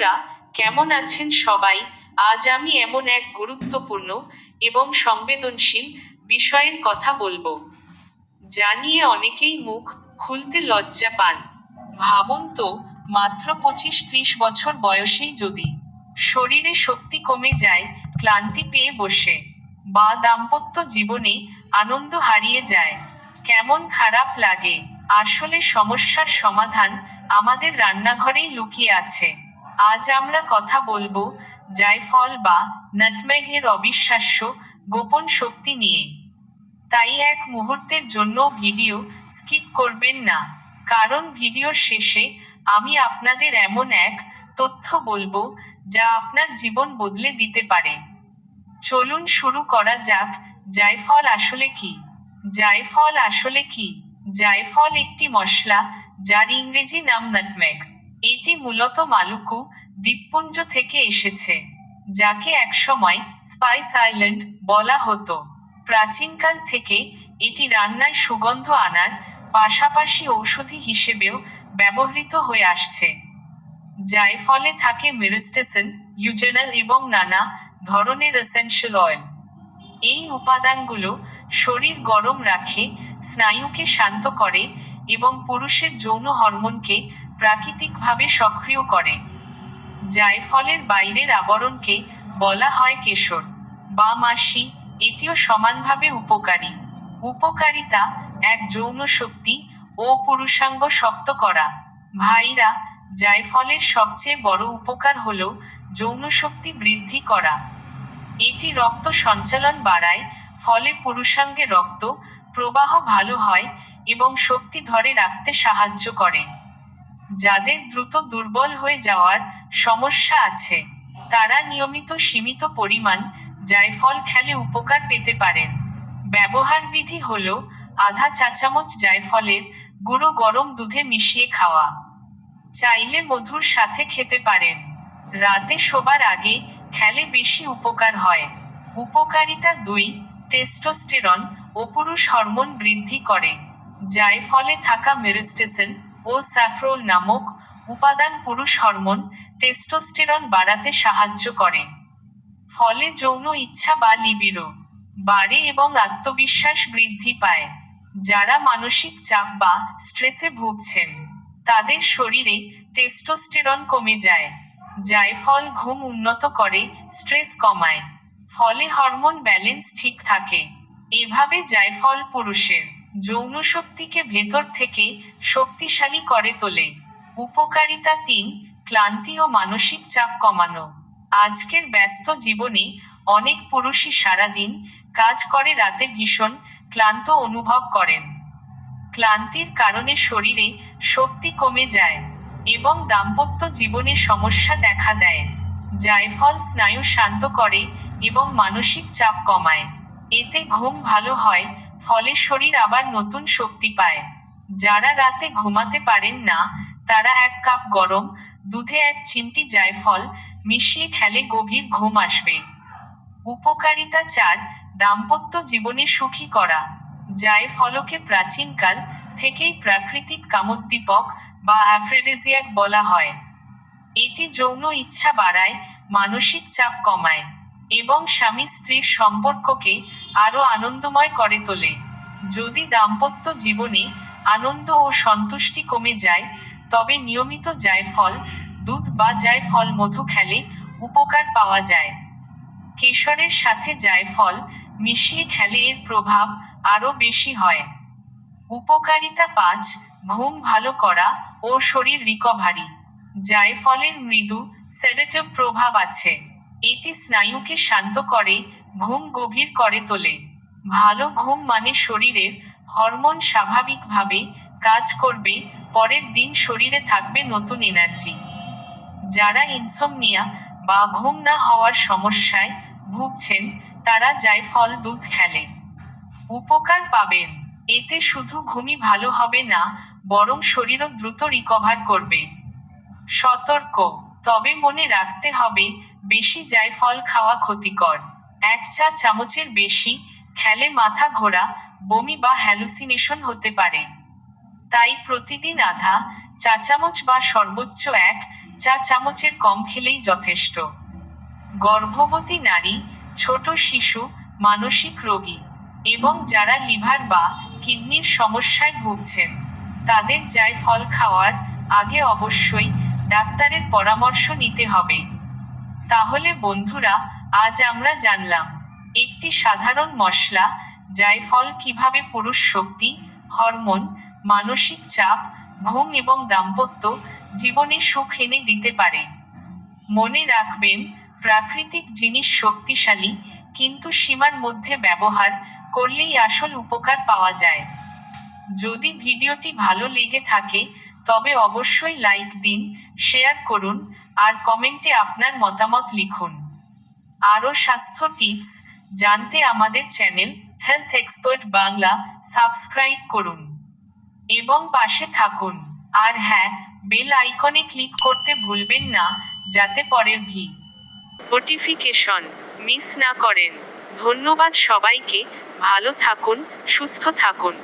বন্ধুরা, কেমন আছেন সবাই? আজ আমি এমন এক গুরুত্বপূর্ণ এবং সংবেদনশীল বিষয়ের কথা বলব। জানিয়ে অনেকেই মুখ খুলতে লজ্জা পান। ভাবুন তো, মাত্র পঁচিশ ত্রিশ বছর বয়সেই যদি শরীরে শক্তি কমে যায়, ক্লান্তি পেয়ে বসে, বা দাম্পত্য জীবনে আনন্দ হারিয়ে যায়, কেমন খারাপ লাগে? আসলে সমস্যার সমাধান আমাদের রান্নাঘরেই লুকিয়ে আছে। আজ আমরা কথা বলব জায়ফল বা নাটমেগের অবিশ্বাস্য গোপন শক্তি নিয়ে। তাই এক মুহূর্তের জন্য ভিডিও স্কিপ করবেন না। কারণ ভিডিওর শেষে আমি আপনাদের এমন এক তথ্য বলব যা আপনার জীবন বদলে দিতে পারে। চলুন শুরু করা যাক, জায়ফল আসলে কি? জায়ফল আসলে কি? জায়ফল একটি মশলা যার ইংরেজি নাম নাটমেগ এটি মূলত মালুকু দ্বীপপুঞ্জ থেকে এসেছে, যাকে একসময় স্পাইস আইল্যান্ড বলা হতো। প্রাচীনকাল থেকে এটি রান্নায় সুগন্ধ আনার পাশাপাশি ঔষধি হিসেবেও ব্যবহৃত হয়ে আসছে জায়ফলে থাকে মেরিস্টেসন, ইউজেনাল এবং নানা ধরনের এসেনশিয়াল অয়েল। এই উপাদানগুলো শরীর গরম রাখে, স্নায়ুকে শান্ত করে এবং পুরুষের যৌন হরমোনকে প্রাকৃতিকভাবে সক্রিয় করে। জায়ফলের বাইরের আবরণকে বলা হয় কেশর। বা মাসি, এটিও সমানভাবে উপকারী। উপকারিতা, এক যৌন শক্তি ও পুরুষাঙ্গ শক্ত করা। ভাইরা, জায়ফলের সবচেয়ে বড় উপকার হল যৌন শক্তি বৃদ্ধি করা। এটি রক্ত সঞ্চালন বাড়ায়, ফলে পুরুষাঙ্গে রক্ত প্রবাহ ভালো হয় এবং শক্তি ধরে রাখতে সাহায্য করে। যাদের দ্রুত দুর্বল হয়ে যাওয়ার সমস্যা আছে। তারা নিয়মিত সীমিত পরিমাণ জায়ফল খেলে উপকার পেতে পারেন। ব্যবহার বিধি হল আধা চা চামচ জায়ফলের গুঁড়ো গরম দুধে মিশিয়ে খাওয়া। চাইলে মধুর সাথে খেতে পারেন। রাতে শোবার আগে খেলে বেশি উপকার হয়। উপকারিতা দুই, টেস্টোস্টেরন ও পুরুষ হরমোন বৃদ্ধি করে। জায়ফলে থাকা মেরিস্টেসন ও স্যাফ্রোল নামক উপাদান পুরুষ হরমোন টেস্টোস্টেরন বাড়াতে সাহায্য করে। ফলে যৌন ইচ্ছা বা লিবিরো বাড়ে এবং আত্মবিশ্বাস বৃদ্ধি পায়। যারা মানসিক চাপ বা স্ট্রেসে ভুগছেন, তাদের শরীরে টেস্টোস্টেরন কমে যায় জায়ফল ঘুম উন্নত করে স্ট্রেস কমায়। ফলে হরমোন ব্যালেন্স ঠিক থাকে। এভাবে জায়ফল পুরুষের যৌন শক্তিকে ভেতর থেকে শক্তিশালী করে তোলে। উপকারিতা তিন ক্লান্তি ও মানসিক চাপ কমানো। আজকের ব্যস্ত জীবনে অনেক পুরুষই সারাদিন কাজ করে রাতে ভীষণ ক্লান্ত অনুভব করেন। ক্লান্তির কারণে শরীরে শক্তি কমে যায় এবং দাম্পত্য জীবনে সমস্যা দেখা দেয় জায়ফল স্নায়ু শান্ত করে এবং মানসিক চাপ কমায়। এতে ঘুম ভালো হয়, ফলে শরীর আবার নতুন শক্তি পায়। যারা রাতে ঘুমাতে পারেন না, তারা এক কাপ গরম দুধে এক চিমটি জায়ফল মিশিয়ে খেলে গভীর ঘুম আসবে। উপকারিতা চার, দাম্পত্য জীবনে সুখী করা। জায়ফলকে প্রাচীনকাল থেকেই প্রাকৃতিক কামোদ্দীপক বা অ্যাফ্রেডেজিয়াক বলা হয়। এটি যৌন ইচ্ছা বাড়ায়, মানসিক চাপ কমায় এবং স্বামী স্ত্রীর সম্পর্ককে আরও আনন্দময় করে তোলে। যদি দাম্পত্য জীবনে আনন্দ ও সন্তুষ্টি কমে যায় তবে নিয়মিত জায়ফল, দুধ বা জায়ফল মধু খেলে উপকার পাওয়া যায়। কেশরের সাথে জায়ফল মিশিয়ে খেলে এর প্রভাব আরও বেশি হয়। উপকারিতা পাঁচ, ঘুম ভালো করা ও শরীর রিকভারি জায়ফলের মৃদু সেডেটিভ প্রভাব আছে। এটি স্নায়ুকে শান্ত করে, ঘুম গভীর করে তোলে। ভালো ঘুম মানে শরীরের হরমোন স্বাভাবিকভাবে কাজ করবে পরের দিন শরীরে থাকবে নতুন এনার্জি যারা ইনসোমনিয়া বা ঘুম না হওয়ার সমস্যায় ভুগছেন, তারা জায়ফল দুধ খেলে। উপকার পাবেন। এতে শুধু ঘুমই ভালো হবে না, বরং শরীরও দ্রুত রিকভার করবে। সতর্ক। তবে মনে রাখতে হবে, বেশি জায়ফল খাওয়া ক্ষতিকর। এক চা চামচের বেশি খেলে মাথা ঘোরা, বমি বা হ্যালুসিনেশন হতে পারে। তাই প্রতিদিন আধা, চা চামচ বা সর্বোচ্চ এক চা চামচের কম খেলেই যথেষ্ট। গর্ভবতী নারী, ছোট শিশু, মানসিক রোগী এবং যারা লিভার বা কিডনির সমস্যায় ভুগছেন, তাদের জায়ফল খাওয়ার আগে অবশ্যই ডাক্তারের পরামর্শ নিতে হবে। তাহলে বন্ধুরা, আজ আমরা জানলাম, একটি সাধারণ মশলা জায়ফল কীভাবে পুরুষ শক্তি, হরমোন মানসিক চাপ, ঘুম এবং দাম্পত্য জীবনে সুখ এনে দিতে পারে। মনে রাখবেন, প্রাকৃতিক জিনিস শক্তিশালী, কিন্তু সীমার মধ্যে ব্যবহার করলেই আসল উপকার পাওয়া যায়। যদি ভিডিওটি ভালো লেগে থাকে, তবে অবশ্যই লাইক দিন, শেয়ার করুন, আর কমেন্টে আপনার মতামত লিখুন। আরও স্বাস্থ্য টিপস জানতে আমাদের channel health expert Bangla subscribe করুন। এবং পাশে থাকুন। আর হ্যাঁ বেল আইকনে ক্লিক করতে ভুলবেন না, যাতে পরের ভি। নোটিফিকেশন মিস না করেন। ধন্যবাদ সবাইকে, ভালো থাকুন, সুস্থ থাকুন।